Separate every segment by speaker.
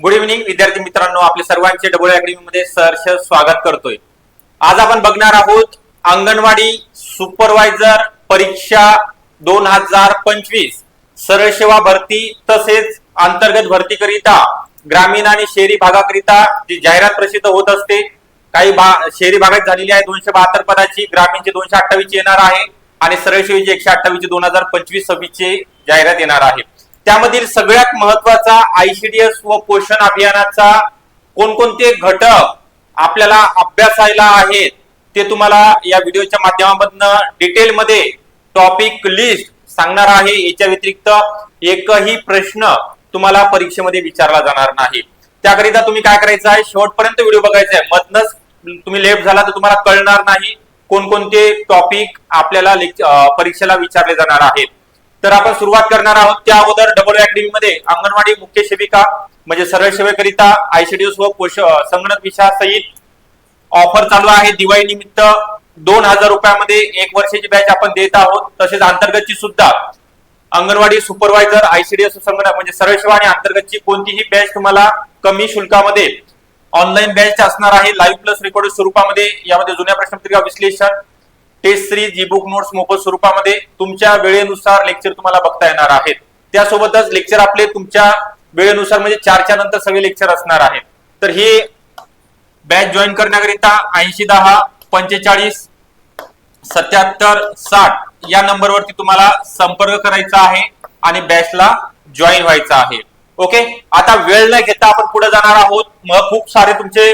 Speaker 1: Good evening विद्यार्थी मित्रांनो. आपले सर्वांचे डबल अकॅडमी मध्ये सहर्ष स्वागत करतोय. आज आपण बघणार आहोत अंगणवाडी सुपरवायझर परीक्षा दोन हजार पंचवीस. सरळ सेवा भरती तसेच अंतर्गत भरतीकरिता ग्रामीण आणि शहरी भागाकरिता जी जाहिरात प्रसिद्ध होत असते काही भा शहरी भागात झालेली आहे दोनशे बहात्तर पदाची ग्रामीणची दोनशे अठ्ठावीस येणार आहे आणि सरळ सेवेची एकशे अठ्ठावीस दोन हजार पंचवीस सव्वीसची जाहिरात येणार आहे. त्यामधील सगळ्यात महत्त्वाचा आयसीडीएस व पोषण अभियानाचा कोणकोणते घटक आपल्याला अभ्यासायला आहेत ते तुम्हाला या व्हिडिओच्या माध्यमामधनं डिटेलमध्ये टॉपिक लिस्ट सांगणार आहे. याच्या व्यतिरिक्त एकही प्रश्न तुम्हाला परीक्षेमध्ये विचारला जाणार नाही. त्याकरिता तुम्ही काय करायचं आहे? शेवटपर्यंत व्हिडिओ बघायचा आहे. मधनच तुम्ही लेफ्ट झाला तर तुम्हाला कळणार नाही कोणकोणते टॉपिक आपल्याला परीक्षेला विचारले जाणार आहेत. तर आपण सुरुवात करणार आहोत त्या अगोदर डबल अकॅडमी मध्ये अंगणवाडी मुख्य सेविका म्हणजे सरळ सेवेकरिता आयसीडीएस व पोष संगणक विषयासहित ऑफर चालू आहे. दिवाळी निमित्त दोन हजार रुपयामध्ये एक वर्षाची बॅच आपण देत आहोत. तसेच अंतर्गतची सुद्धा अंगणवाडी सुपरवायझर आयसीडीएस संगणक म्हणजे सरळ सेवा आणि अंतर्गतची कोणतीही बॅच तुम्हाला कमी शुल्कामध्ये ऑनलाईन बॅच असणार आहे. लाईव्ह प्लस रेकॉर्ड स्वरूपामध्ये यामध्ये जुन्या प्रश्नपत्रिका विश्लेषण test series e book notes मोफत स्वरूपामध्ये तुमच्या वेळेनुसार लेक्चर तुम्हाला बघता येणार आहेत. त्यासोबतच लेक्चर आपले तुमच्या वेळेनुसार म्हणजे चारच्या नंतर सगळे लेक्चर असणार आहेत. तर हे बॅच जॉईन करण्याकरिता ऐंशी दहा पंचेचाळीस सत्याहत्तर साठ या नंबरवरती तुम्हाला संपर्क करायचा आहे आणि बॅचला जॉईन व्हायचं आहे. ओके आता वेळ न घेता आपण पुढे जाणार आहोत. मग खूप सारे तुमचे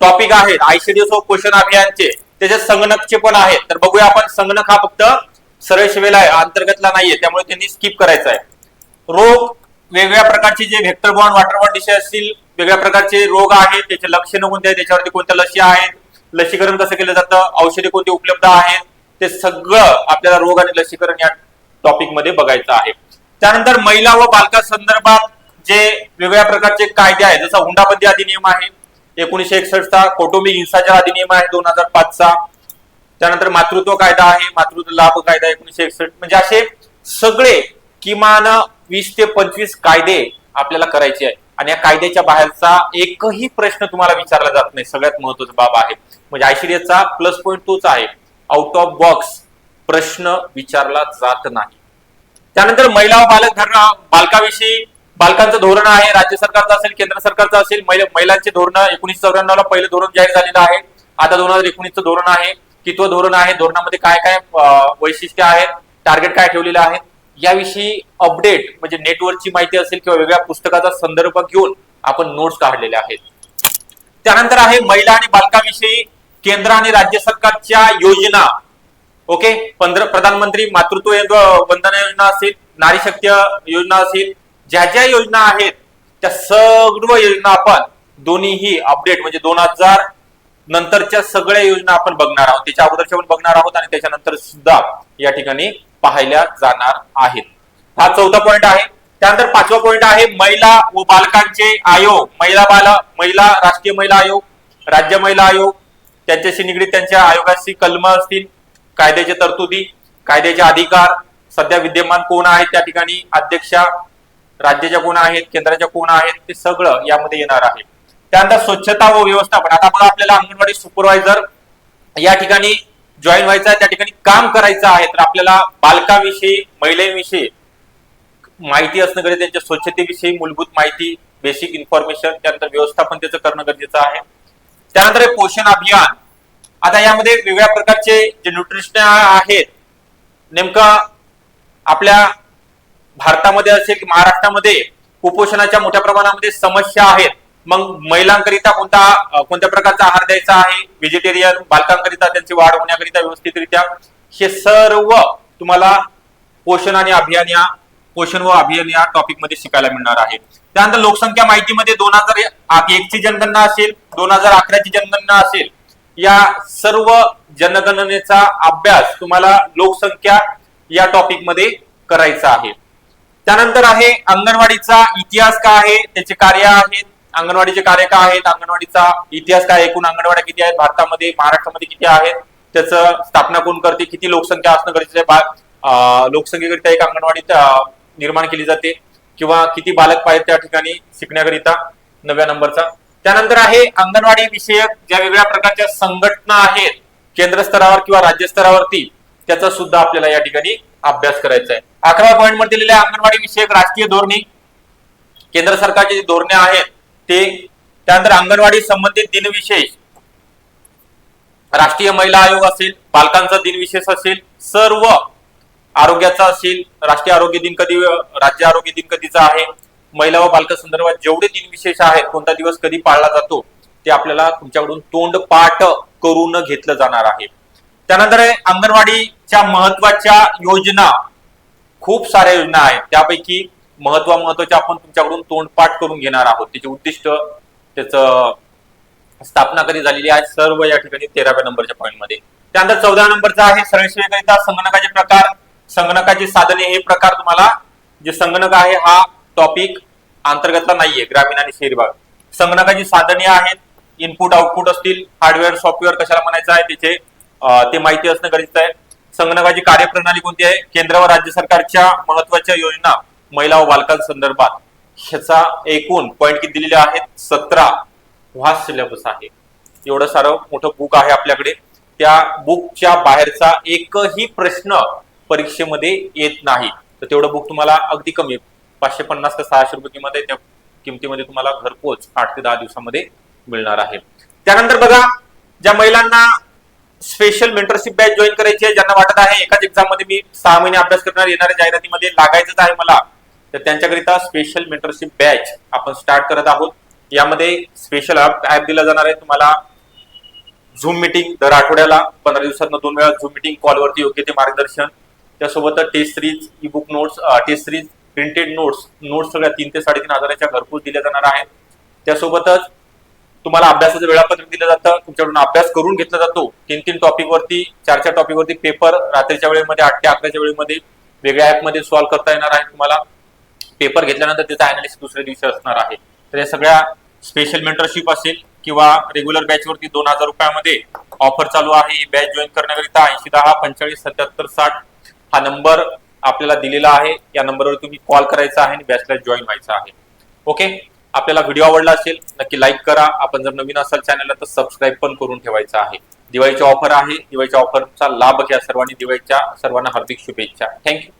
Speaker 1: टॉपिक आहेत. आयसीडीएस क्वेश्चन अभियानचे त्याच्यात संगणकचे पण आहेत. तर बघूया आपण संगणक हा फक्त सरळ शिवेला आहे अंतर्गतला नाहीये. त्यामुळे त्यांनी स्किप करायचा आहे. रोग वेगवेगळ्या प्रकारचे जे व्हेक्टर बॉन्ड वॉटर डिशे असतील वेगळ्या प्रकारचे रोग आहेत त्याचे लक्षणं कोणते आहेत त्याच्यावरती कोणत्या लसी आहेत लसीकरण कसं केलं जातं औषधे कोणती उपलब्ध आहेत ते सगळं आपल्याला रोग आणि लसीकरण या टॉपिकमध्ये बघायचं आहे. त्यानंतर महिला व बालका संदर्भात जे वेगवेगळ्या प्रकारचे कायदे आहेत जसा हुंडाबंदी अधिनियम आहे एकोणीशे एकसष्टचा कौटुंबिक हिंसाचार अधिनियम आहे दोन हजार पाचचा. त्यानंतर मातृत्व कायदा आहे मातृत्व लाभ कायदा एकोणीशे एकसष्ट. म्हणजे असे सगळे किमान वीस ते पंचवीस कायदे आपल्याला करायचे आहे आणि या कायद्याच्या बाहेरचा एकही प्रश्न तुम्हाला विचारला जात नाही. सगळ्यात महत्त्वाचा बाब आहे. म्हणजे ऐश्वर्याचा प्लस पॉईंट तोच आहे. आउट ऑफ बॉक्स प्रश्न विचारला जात नाही. त्यानंतर महिला व बालक धरणा बालकाविषयी बालकांचं धोरण आहे राज्य सरकारचं असेल केंद्र सरकारचं असेल महिला- महिलांचे धोरण एकोणीशे चौऱ्याण्णव ला पहिलं धोरण जाहीर झालेलं आहे. आता दोन हजार एकोणीसचं धोरण आहे. कितव धोरण आहे? धोरणामध्ये काय काय वैशिष्ट्य आहेत? टार्गेट काय ठेवलेलं आहे? याविषयी अपडेट म्हणजे नेटवर्कची माहिती असेल किंवा वेगळ्या पुस्तकाचा संदर्भ घेऊन आपण नोट्स काढलेले आहेत. त्यानंतर आहे महिला आणि बालकाविषयी केंद्र आणि राज्य सरकारच्या योजना. ओके पंधरा प्रधानमंत्री मातृत्व योग- वंदना योजना असेल नारी शक्ती योजना असेल ज्या ज्या योजना आहेत त्या सर्व योजना आपण दोन्हीही अपडेट म्हणजे दोन हजार नंतरच्या सगळ्या योजना आपण बघणार आहोत. त्याच्या अगोदरच्या पण बघणार आहोत आणि त्याच्यानंतर सुद्धा या ठिकाणी पाहिल्या जाणार आहेत. हा चौथा पॉईंट आहे. त्यानंतर पाचवा पॉईंट आहे महिला व बालकांचे आयोग. महिला बाल महिला राष्ट्रीय महिला आयोग राज्य महिला आयोग. त्यांच्याशी निगडीत त्यांच्या आयोगाशी कलम असतील. कायद्याच्या तरतुदी कायद्याचे अधिकार. सध्या विद्यमान कोण आहेत त्या ठिकाणी? अध्यक्षा राज्याच्या कोण आहेत केंद्राच्या कोण आहेत ते सगळं यामध्ये येणार आहे. त्यानंतर स्वच्छता व व्यवस्थापन. आता बघा आपल्याला अंगणवाडी सुपरवायझर या ठिकाणी जॉईन व्हायचं आहे त्या ठिकाणी काम करायचं आहे. तर आपल्याला बालकाविषयी महिलेविषयी माहिती असणं गरजेचं त्यांच्या स्वच्छतेविषयी मूलभूत माहिती बेसिक इन्फॉर्मेशन त्यानंतर व्यवस्थापन त्याचं करणं गरजेचं आहे. त्यानंतर हे पोषण अभियान. आता यामध्ये वेगवेगळ्या प्रकारचे जे न्यूट्रिशन आहेत नेमकं आपल्या भारतामध्ये असेल की महाराष्ट्रामध्ये कुपोषणाच्या मोठ्या प्रमाणामध्ये समस्या आहेत. मग महिलांकरिता कोणता कोणत्या प्रकारचा आहार द्यायचा आहे? व्हेजिटेरियन बालकांकरिता त्यांची वाढ होण्याकरिता व्यवस्थितरित्या. हे सर्व तुम्हाला पोषण आणि अभियान या पोषण व अभियान या टॉपिकमध्ये शिकायला मिळणार आहे. त्यानंतर लोकसंख्या माहितीमध्ये दोन हजार एक ची जनगणना असेल दोन हजार अकराची जनगणना असेल. या सर्व जनगणनेचा अभ्यास तुम्हाला लोकसंख्या या टॉपिकमध्ये करायचा आहे. त्यानंतर आहे अंगणवाडीचा इतिहास काय आहे त्याचे कार्य आहेत अंगणवाडीचे कार्य काय आहेत अंगणवाडीचा इतिहास काय एकूण अंगणवाड्या किती आहेत भारतामध्ये महाराष्ट्रामध्ये किती आहेत त्याचं स्थापना कोण करते किती लोकसंख्या असणं गरजेचं आहे बा- लोकसंख्येकरिता एक अंगणवाडी निर्माण केली जाते किंवा किती बालक पाहिजे त्या ठिकाणी शिकण्याकरिता नव्या नंबरचा. त्यानंतर आहे अंगणवाडी विषयक ज्या वेगळ्या प्रकारच्या संघटना आहेत केंद्र स्तरावर किंवा राज्य स्तरावरती त्याचा सुद्धा आपल्याला या ठिकाणी अभ्यास करायचा आहे. अकरा पॉईंटमध्ये दिलेल्या अंगणवाडी विषयक राष्ट्रीय धोरणे. केंद्र सरकारचे जे धोरणे आहेत ते त्यानंतर अंगणवाडी संबंधित दिनविशेष. राष्ट्रीय महिला आयोग असेल पालकांचा दिनविशेष असेल सर्व आरोग्याचा असेल राष्ट्रीय आरोग्य दिन कधी राज्य आरोग्य दिन कधीचा आहे महिला व बालका संदर्भात जेवढे दिनविशेष आहेत कोणता दिवस कधी पाळला जातो ते आपल्याला तुमच्याकडून तोंडपाठ करून घेतलं जाणार आहे. त्यानंतर अंगणवाडीच्या महत्त्वाच्या योजना खूप साऱ्या योजना आहेत. त्यापैकी महत्त्व महत्त्वाच्या आपण तुमच्याकडून तोंडपाठ करून घेणार आहोत. त्याचे उद्दिष्ट त्याचं स्थापना कधी झालेली आहे सर्व या ठिकाणी तेराव्या नंबरच्या पॉईंटमध्ये. त्यानंतर चौदा नंबरचा आहे सरळसेवेकरिता संगणकाचे प्रकार. संगणकाची साधने हे प्रकार तुम्हाला जे संगणक आहे हा टॉपिक अंतर्गतला नाहीये ग्रामीण आणि शहरी भाग. संगणकाची साधने आहेत इनपुट आउटपुट असतील हार्डवेअर सॉफ्टवेअर कशाला म्हणायचं आहे त्याचे ते माहिती असणं गरजेचं आहे. संगणकाची कार्यप्रणाली कोणती आहे? केंद्र व राज्य सरकारच्या महत्त्वाच्या योजना महिला व बालकांसंदर्भात ह्याचा एकूण पॉईंट किती दिलेले आहेत? सतरा. हा सिलेबस आहे. एवढं सारं मोठं बुक आहे आपल्याकडे. त्या बुकच्या बाहेरचा एकही प्रश्न परीक्षेमध्ये येत नाही. तर तेवढं बुक तुम्हाला अगदी कमी पाचशे पन्नास ते सहाशे रुपये किंमत आहे. त्या किमतीमध्ये तुम्हाला घरपोच आठ ते दहा दिवसामध्ये मिळणार आहे. त्यानंतर बघा ज्या महिलांना स्पेशल मेंटरशिप बॅच जॉईन करायची आहे ज्यांना वाटत आहे एकाच एक्झाममध्ये मी सहा महिने अभ्यास करणार येणाऱ्या जाहिरातीमध्ये लागायचंच आहे मला. तर त्यांच्याकरिता स्पेशल मेंटरशिप बॅच आपण स्टार्ट करत आहोत. यामध्ये स्पेशल ऍप दिला जाणार आहे तुम्हाला. झूम मिटिंग दर आठवड्याला पंधरा दिवसात दोन वेळा झूम मिटिंग कॉलवरती योग्य ते मार्गदर्शन. त्यासोबत test series ebook notes test series printed notes notes सगळ्या तीन ते साडेतीन हजाराच्या घरपोच दिल्या जाणार आहेत. त्यासोबतच तुम्हाला अभ्यासाचं वेळापत्रक दिलं जातं तुमच्याकडून अभ्यास करून घेतला जातो. तीन तीन टॉपिकवरती चार चार टॉपिक वरती पेपर रात्रीच्या वेळेमध्ये आठ ते अकराच्या वेळेमध्ये वेगळ्या ऍपमध्ये सॉल्व्ह करता येणार आहे. तुम्हाला पेपर घेतल्यानंतर त्याचा अनालिसिस दुसऱ्या दिवशी असणार आहे. तर या सगळ्या स्पेशल मेंटरशिप असेल किंवा रेग्युलर बॅच वरती दोन हजार रुपयामध्ये ऑफर चालू आहे. ही बॅच जॉईन करण्याकरिता ऐंशी दहा पंचेचाळीस सत्याहत्तर साठ हा नंबर आपल्याला दिलेला आहे. या नंबरवर तुम्ही कॉल करायचा आहे आणि बॅचला जॉईन व्हायचा आहे. ओके आपल्याला व्हिडिओ आवडला असेल नक्की लाईक करा. आपण जर नवीन असाल चॅनलला तर सबस्क्राईब पण करून ठेवायचं आहे. दिवाळीची ऑफर आहे. दिवाळीच्या ऑफरचा लाभ घ्या सर्वांनी. दिवाळीच्या सर्वांना हार्दिक शुभेच्छा. थँक्यू